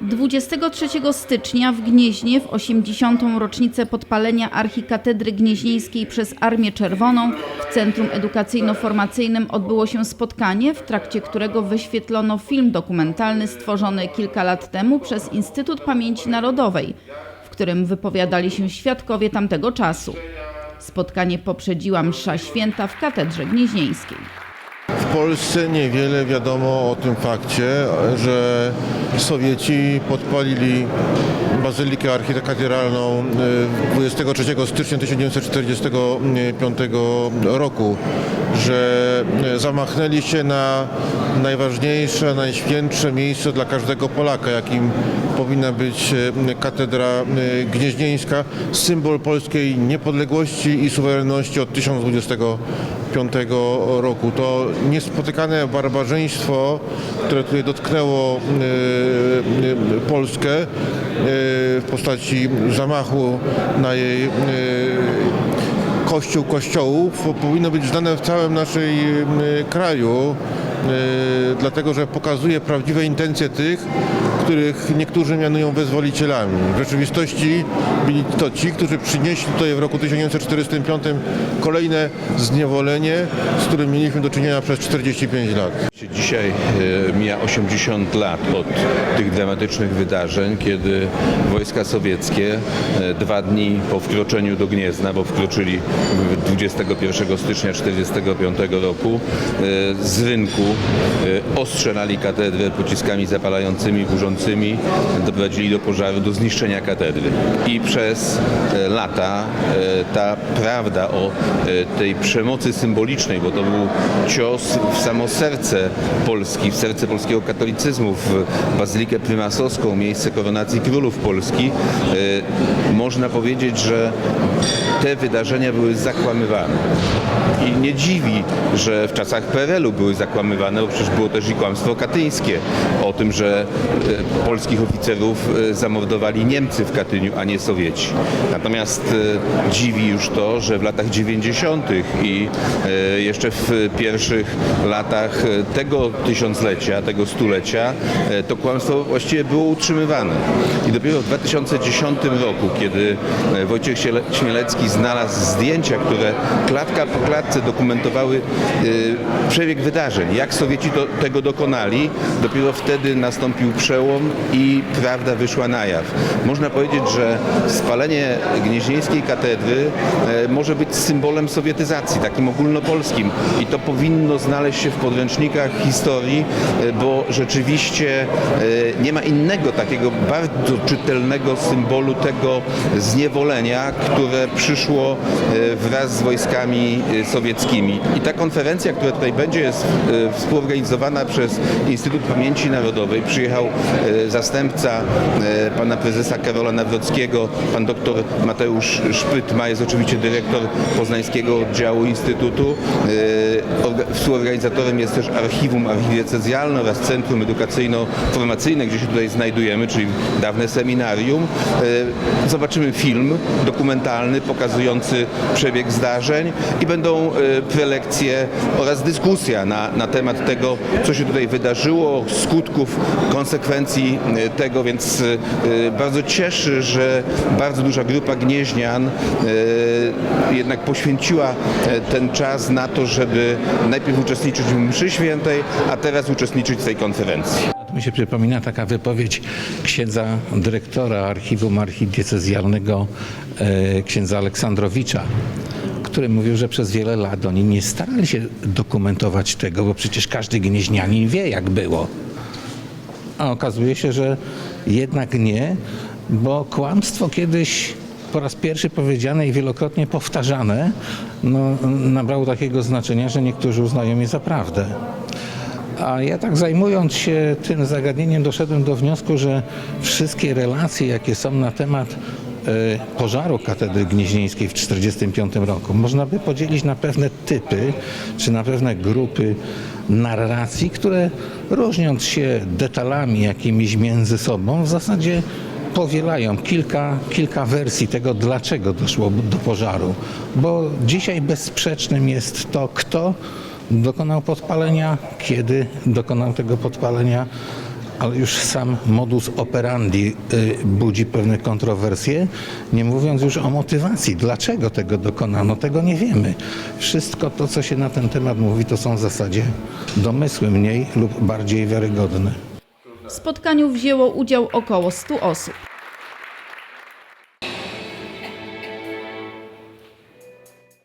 23 stycznia w Gnieźnie w 80. rocznicę podpalenia archikatedry gnieźnieńskiej przez Armię Czerwoną w Centrum Edukacyjno-Formacyjnym odbyło się spotkanie, w trakcie którego wyświetlono film dokumentalny stworzony kilka lat temu przez Instytut Pamięci Narodowej, w którym wypowiadali się świadkowie tamtego czasu. Spotkanie poprzedziła msza święta w katedrze gnieźnieńskiej. W Polsce niewiele wiadomo o tym fakcie, że Sowieci podpalili bazylikę archikatedralną e, 23 stycznia 1945 roku, że e, zamachnęli się na najważniejsze, najświętsze miejsce dla każdego Polaka, jakim powinna być e, katedra e, gnieźnieńska, symbol polskiej niepodległości i suwerenności od 1025 roku. To niespotykane barbarzyństwo, które tutaj dotknęło Polskę w postaci zamachu na jej kościół kościołów powinno być znane w całym naszym kraju, e, dlatego że pokazuje prawdziwe intencje tych, których niektórzy mianują wyzwolicielami. W rzeczywistości byli to ci, którzy przynieśli tutaj w roku 1445 kolejne zniewolenie, z którym mieliśmy do czynienia przez 45 lat. Dzisiaj e, mija 80 lat od tych dramatycznych wydarzeń, kiedy wojska sowieckie e, dwa dni po wkroczeniu do Gniezna, bo wkroczyli w 21 stycznia 1945 roku, e, z rynku e, ostrzelali katedrę pociskami zapalającymi, burzącymi, doprowadzili do pożaru, do zniszczenia katedry. I przez e, lata e, ta prawda o e, tej przemocy symbolicznej, bo to był cios w samo serce Polski, w serce polskiego katolicyzmu, w Bazylikę Prymasowską, miejsce koronacji królów Polski, można powiedzieć, że te wydarzenia były zakłamywane. I nie dziwi, że w czasach PRL-u były zakłamywane, bo przecież było też i kłamstwo katyńskie o tym, że e, polskich oficerów e, zamordowali Niemcy w Katyniu, a nie Sowieci. Natomiast e, dziwi już to, że w latach 90. i jeszcze w pierwszych latach tego tysiąclecia, tego stulecia, to kłamstwo właściwie było utrzymywane. I dopiero w 2010 roku, kiedy Wojciech Śmielecki znalazł zdjęcia, które klatka po klatce dokumentowały e, przebieg wydarzeń, jak Sowieci to, tego dokonali, dopiero wtedy nastąpił przełom i prawda wyszła na jaw. Można powiedzieć, że spalenie gnieźnieńskiej katedry e, może być symbolem sowietyzacji, takim ogólnopolskim i to powinno znaleźć się w podręcznikach historii, e, bo rzeczywiście e, nie ma innego takiego bardzo czytelnego symbolu tego zniewolenia, które przyszło wraz z wojskami e, sowieckimi. I ta konferencja, która tutaj będzie, jest e, współorganizowana przez Instytut Pamięci Narodowej. Przyjechał e, zastępca e, pana prezesa Karola Nawrockiego, pan doktor Mateusz Szpytma, jest oczywiście dyrektor poznańskiego oddziału Instytutu. Orga- Współorganizatorem jest też Archiwum Archidiecezjalne oraz Centrum Edukacyjno-Formacyjne, gdzie się tutaj znajdujemy, czyli dawne seminarium. Zobaczymy film dokumentalny pokazujący przebieg zdarzeń i będą prelekcje oraz dyskusja na, na temat tego, co się tutaj wydarzyło, skutków, konsekwencji e, tego, więc e, bardzo cieszy, że bardzo duża grupa gnieźnian jednak poświęciła ten czas na to, żeby najpierw uczestniczyć w mszy świętej, a teraz uczestniczyć w tej konferencji. Mi się przypomina taka wypowiedź księdza dyrektora archiwum archidiecezjalnego księdza Aleksandrowicza, który mówił, że przez wiele lat oni nie starali się dokumentować tego, bo przecież każdy gnieźnianin wie, jak było. A okazuje się, że jednak nie, bo kłamstwo kiedyś po raz pierwszy powiedziane i wielokrotnie powtarzane no, nabrało takiego znaczenia, że niektórzy uznają je za prawdę. A ja tak zajmując się tym zagadnieniem doszedłem do wniosku, że wszystkie relacje, jakie są na temat pożaru katedry gnieźnieńskiej w 1945 roku, można by podzielić na pewne typy, czy na pewne grupy narracji, które różniąc się detalami jakimiś między sobą, w zasadzie powielają kilka, kilka wersji tego, dlaczego doszło do pożaru. Bo dzisiaj bezsprzecznym jest to, kto dokonał podpalenia, kiedy dokonał tego podpalenia, ale już sam modus operandi y, budzi pewne kontrowersje, nie mówiąc już o motywacji. Dlaczego tego dokonano, tego nie wiemy. Wszystko to, co się na ten temat mówi, to są w zasadzie domysły mniej lub bardziej wiarygodne. W spotkaniu wzięło udział około 100 osób.